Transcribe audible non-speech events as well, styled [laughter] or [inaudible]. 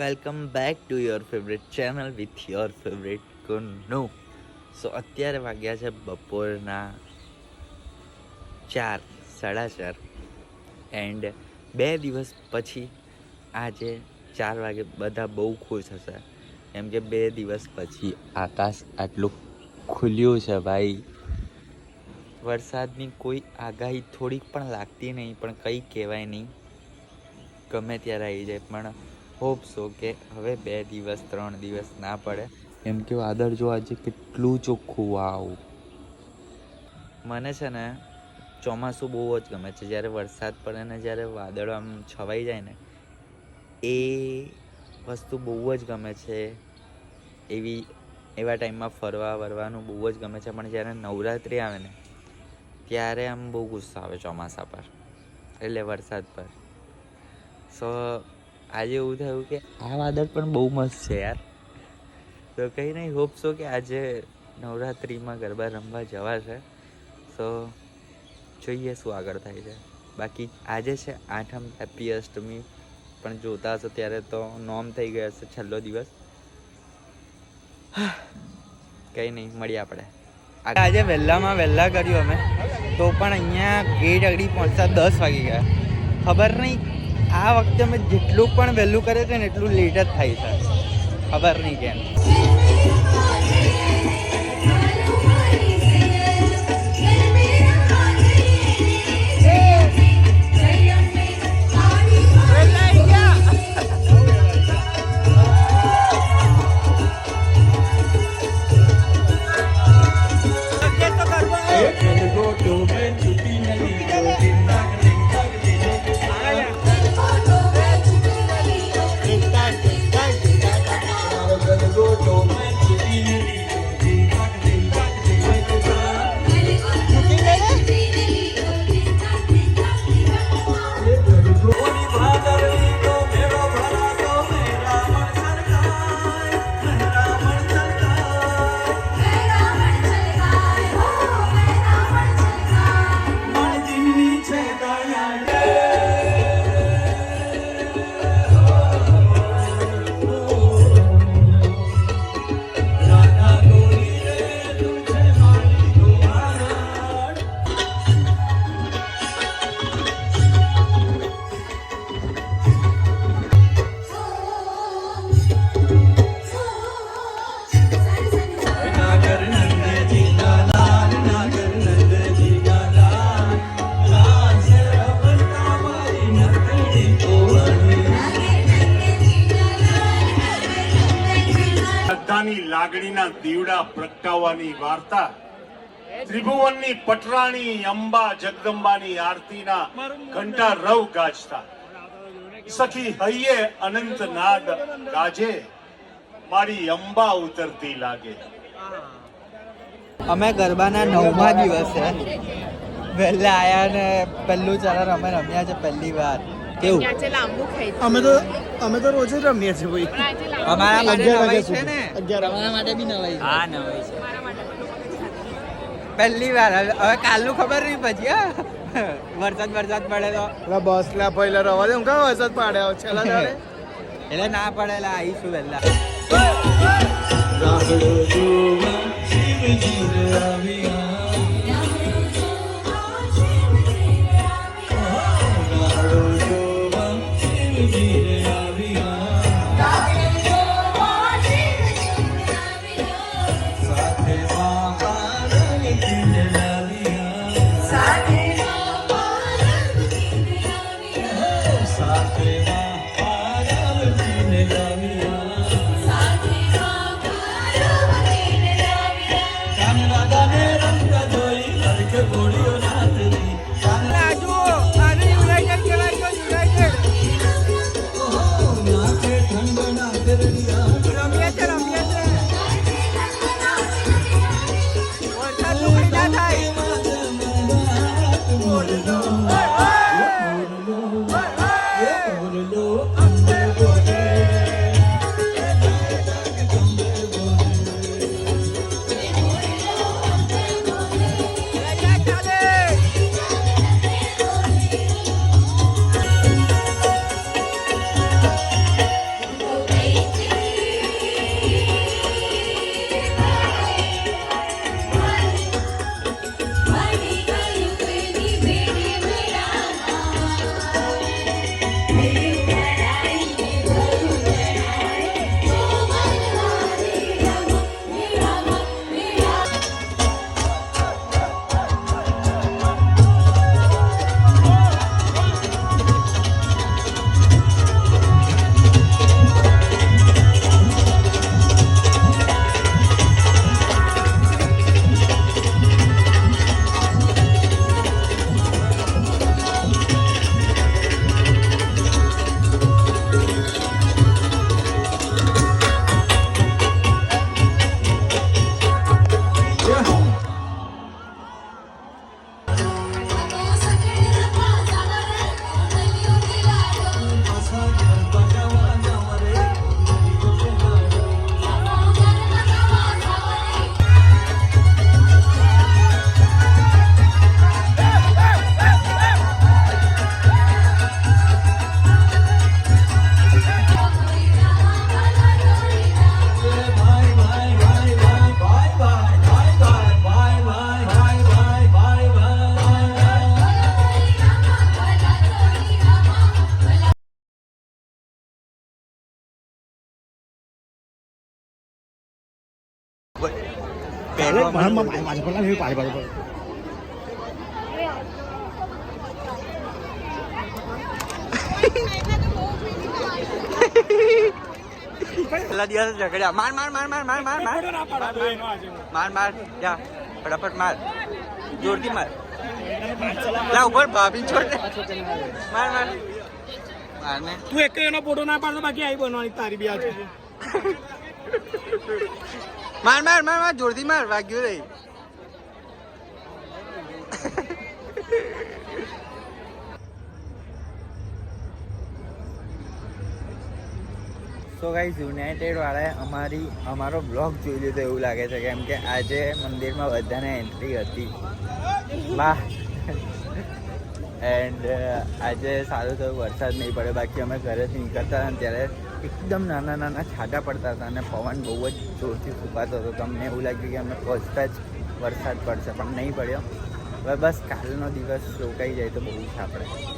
Welcome back to your favourite channel with your favourite Kunu so અત્યારે વાગ્યા છે બપોરના ચાર, સાડા ચાર. એન્ડ બે દિવસ પછી આજે ચાર વાગે બધા બહુ ખુશ હશે. કેમ કે બે દિવસ પછી આકાશ આટલું ખુલ્યું છે ભાઈ. વરસાદની કોઈ આગાહી થોડીક પણ લાગતી નહીં, પણ કંઈ કહેવાય નહીં. ગમે ત્યારે આવી જાય, પણ હોપ સો કે હવે બે દિવસ, ત્રણ દિવસ ના પડે. એમ કે વાદળ જો આજે કેટલું ચોખ્ખું વાવ મને છે ને, ચોમાસું બહુ જ ગમે છે. જ્યારે વરસાદ પડે ને જ્યારે વાદળો આમ છવાઈ જાય ને, એ વસ્તુ બહુ જ ગમે છે. એવી, એવા ટાઈમમાં ફરવા વરવાનું બહુ જ ગમે છે. પણ જ્યારે નવરાત્રિ આવે ને, ત્યારે આમ બહુ ગુસ્સો આવે ચોમાસા પર. એટલે વરસાદ પર. સો આજે એવું થયું કે આ વાદળ પણ બહુ મસ્ત છે યાર. તો કંઈ નહીં હોપ છો કે આજે નવરાત્રિમાં ગરબા રમવા જવા છે તો જોઈએ શું આગળ થાય છે. બાકી આજે છે આઠમ હેપી અષ્ટમી પણ જોતા હશો ત્યારે તો નોમ થઈ ગયો હશે છેલ્લો દિવસ. કંઈ નહીં, મળીએ આપણે. આજે વહેલામાં વહેલા કર્યું અમે. તો પણ અહીંયા ગેટ અગડી પહોંચતા દસ વાગી ગયા. ખબર નહીં આ વખતે અમે જેટલું પણ વહેલું કરે છે ને એટલું લેટ જ થાય છે. ખબર નહીં કેમ. લાગણીના દીવડા પ્રગટાવવાની વાર્તા. ત્રિભુવનની પટરાણી અંબા જગદંબાની આરતીના ઘંટા રવ ગાજતા. સખી હૈયે અનંત નાદ ગાજે, મારી અંબા ઉતરતી લાગે. અમે ગરબાના નવમા દિવસે વહેલા આયા ને પહેલું ચરણ અમે રમ્યા છે પહેલી વાર. કેવું? અમે તો અમે તો રોજ જ રમીએ છીએ ભાઈ. અમારા માટે નવાઈ છે ને? અમારા માટે બી નવાઈ હા નવાઈ છે. પહેલી વાર. હવે કાલનું ખબર નહીં પછી હા. વરસાદ વરસાદ પડે તો. બસ ના પહેલા રવા દે. હું કયો વરસાદ આવો છેલ્લા [laughs] દાડે. એટલે ના પડેલા આવીશું વહેલા પેલા દિવસ ઝઘડ્યા માર માર માર માર માર માર માર માર માર જા ફટાફટ માર જોરથી માર લા ઉપર ભાભી છોડ માર માર માર ને તું એક એનો ફોટો ના પાડતો બાકી આવી બનવાની તારી બી આજે માર માર માર માર, જોરથી માર, વાગ્યું રહી સો ગાઈઝ યુનાઇટેડ વાળાએ અમારી, અમારો બ્લોગ જોઈ લીધો એવું લાગે છે કેમ કે આજે મંદિરમાં બધાને એન્ટ્રી હતી. વાહ. એન્ડ આજે સારું થયું, વરસાદ નહીં પડે, બાકી અમે ઘરેથી નીકળતા હતા ત્યારે એકદમ નાના નાના છાંટા પડતા હતા અને પવન બહુ જ જોરથી ફૂંકાતો હતો. તો અમને એવું લાગ્યું કે અમે પહોંચતા જ વરસાદ પડશે, પણ નહીં પડ્યો. હવે બસ કાલનો દિવસ રોકાઈ જાય તો બહુ છે આપણે.